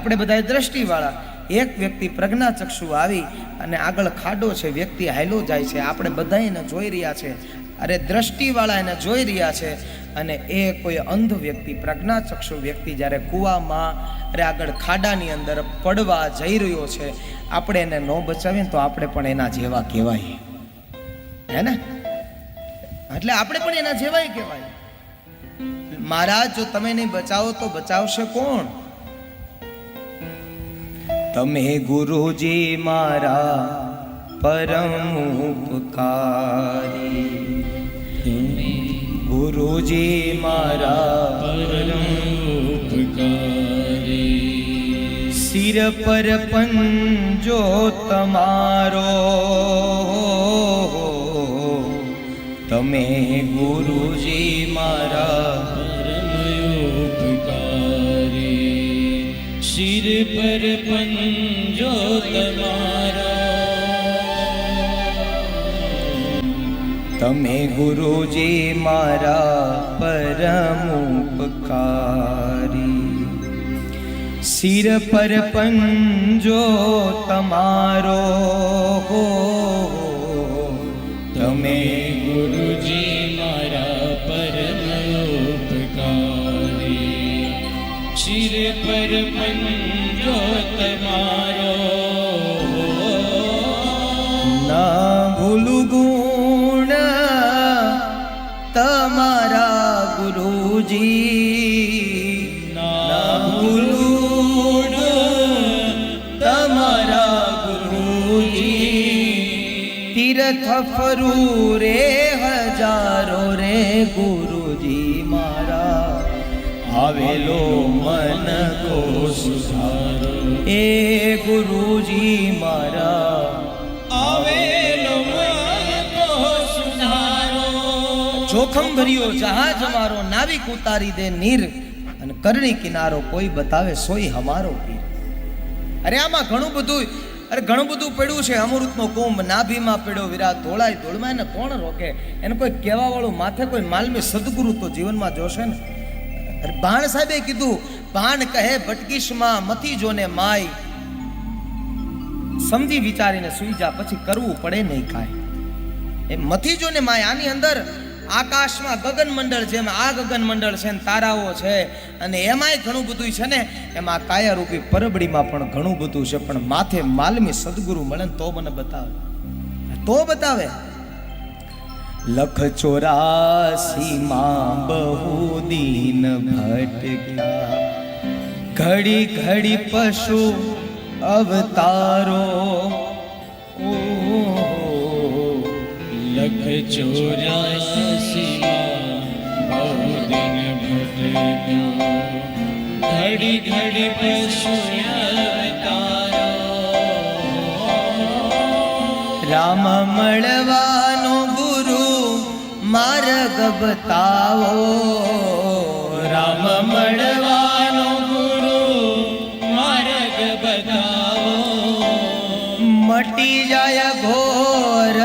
આપણે બધા દ્રષ્ટિવાળા. એક વ્યક્તિ પ્રજ્ઞાચક્ષુ આવી અને આગળ ખાડો છે, વ્યક્તિ હાયલો જાય છે, આપણે બધા એને જોઈ રહ્યા છે. અરે દ્રષ્ટિવાળા એને જોઈ રહ્યા છે અને એ કોઈ અંધ વ્યક્તિ, પ્રજ્ઞાચક્ષુ વ્યક્તિ જ્યારે કૂવામાં, અરે આગળ ખાડાની અંદર પડવા જઈ રહ્યો છે, આપણે એને ન બચાવીએ તો આપણે પણ એના જેવા કહેવાય. હે ને? એટલે આપણે પણ એના જેવાય કહેવાય. મહારાજ, જો તમે નહીં બચાવો તો બચાવશે કોણ? તમે ગુરુજી મારા પરમ ઉપકારી. ગુરુજી મારા સિર પર પંજો તમારો શિર પર પંજો તમારો તમે ગુરુજી મારા પરમ ઉપકારી. સિર પર પંજો તમારો તમે શિર પર પંજો તમારો. ના ભૂલું ગુણ તમારા ગુરુજી. ના ભૂલું તમારા ગુરુજી. તીર્થ ફરું રે હજારો રે મારા આવેલો મન કો સુધારો એ ગુરુજી મારા આવેલો મન કો સુધારો જોખમ ભર્યો જહાજ મારો નાવિક ઉતારી દે નીર અને કરણી કિનારો કોઈ બતાવે સોય હમારો પીર. અરે આમાં ઘણું બધું અરે ઘણું બધું પડ્યું છે. અમૃતનો કુંભ નાભીમાં પડ્યો વિરાટ ધોળાય ધોળમાં એને કોણ રોકે? એને કોઈ કહેવાવાળું માથે કોઈ માલમી સદગુરુ તો જીવનમાં જોશે ને? ભાણ સાહેબે કીધું ભાણ કહે ભટકીશમાં, મથી જોને માય. સમજી વિચારીને સુઈ જા પછી કરવું પડે નહીં કાંઈ. એ મથી જોને માય, આની અંદર આકાશમાં ગગન મંડળ જેમ આ ગગન મંડળ છે ને તારાઓ છે, અને એમાંય ઘણું બધું છે ને, એમાં કાયારૂપી પરબડીમાં પણ ઘણું બધું છે, પણ માથે માલમી સદગુરુ મળે તો મને બતાવે. તો બતાવે. લખ ચોરાસી માં બહુ દીન ભટક્યા. ઘડી ઘડી પશુ અવતારો. લખ ચોરાસી બહુ દિન ભટક્યા. ઘડી ઘડી પશુ અવતારો. રામ મળવાનો માર્ગ બતાવો. રામ મળવાનો ગુરુ માર્ગ બતાવો. મટી જાય ઘોર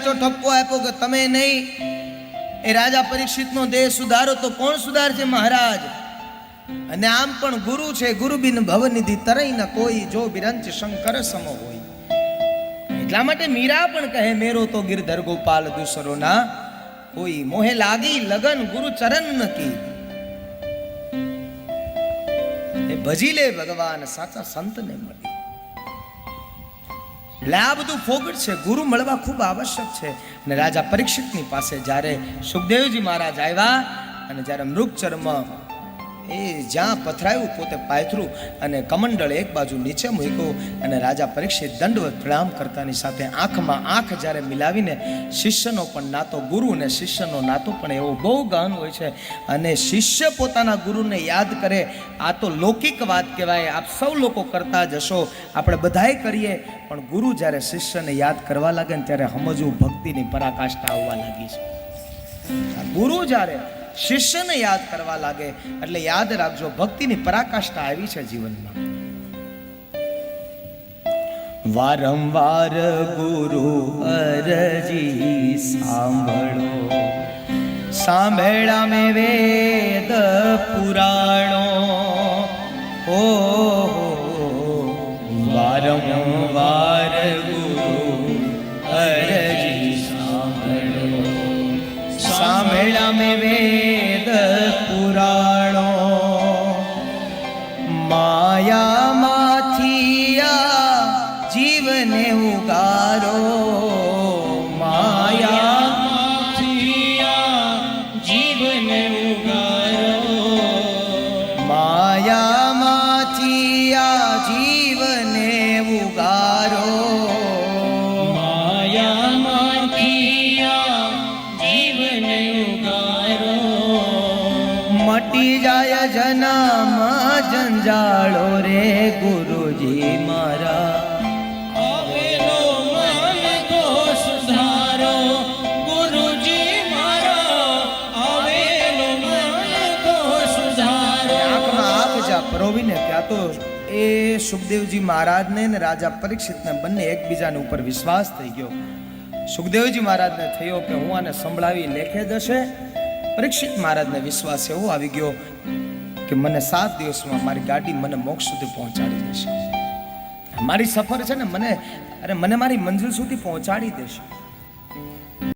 મીઠો ઠપકો આપ્યો કે તમે નહીં? એ રાજા પરીક્ષિતનો દેહ સુધારો તો કોણ સુધારશે મહારાજ? અને આમ પણ ગુરુ છે ગુરુ બિન ભવનિધિ તરઈ ન કોઈ જો બિરંચ શંકર સમ હોય. એટલા માટે મીરા પણ કહે, મેરો તો ગિરધર ગોપાલ દુસરો ના કોઈ મોહે લાગી લગન ગુરુ ચરણ નકી એ ભજી લે ભગવાન સાચા સંતને મળી. એટલે આ બધું ફોગટ છે. ગુરુ મળવા ખૂબ આવશ્યક છે. અને રાજા પરીક્ષિતની પાસે જ્યારે સુખદેવજી મહારાજ આવ્યા અને જ્યારે મૃગચર્મ એ જ્યાં પથરાયું પોતે પાયથરું અને કમંડળ એક બાજુ નીચે મૂક્યું અને રાજા પરીક્ષિત દંડવત પ્રણામ કરતાની સાથે આંખમાં આંખ જ્યારે મિલાવીને શિષ્યનો પણ નાતો ગુરુ અને શિષ્યનો નાતો પણ એવો બહુ ગહન હોય છે. અને શિષ્ય પોતાના ગુરુને યાદ કરે, આ તો લૌકિક વાત કહેવાય, આપ સૌ લોકો કરતા જ હશો, આપણે બધાએ કરીએ. પણ ગુરુ જ્યારે શિષ્યને યાદ કરવા લાગે ને ત્યારે સમજવું ભક્તિની પરાકાષ્ઠા આવવા લાગી છે. ગુરુ જ્યારે શિષ્યને યાદ કરવા લાગે. એટલે યાદ રાખજો, ભક્તિની પરાકાષ્ઠા આવી છે જીવનમાં. વારંવાર ગુરુ અરજી સાંભળો. સાંભળા મે વેદ પુરાણો. ઓ વારંવાર ગુરુ અરજી સાંભળો. સાંભળ્યા મેં વેદ જંજાળો રે ગુરુજી મારા. પરોવીને ત્યાં તો એ સુખદેવજી મહારાજને ને રાજા પરીક્ષિતને બંને એકબીજાની ઉપર વિશ્વાસ થઈ ગયો. સુખદેવજી મહારાજને થયો કે હું આને સંભળાવી લેખે જશે. પરીક્ષિત મહારાજને વિશ્વાસ એવો આવી ગયો. કે મને સાત દિવસમાં મારી ગાડી મને મોક્ષ સુધી પહોંચાડી દેશે. મારી સફર છે ને મને, અરે મને મારી મંજિલ સુધી પહોંચાડી દેશે.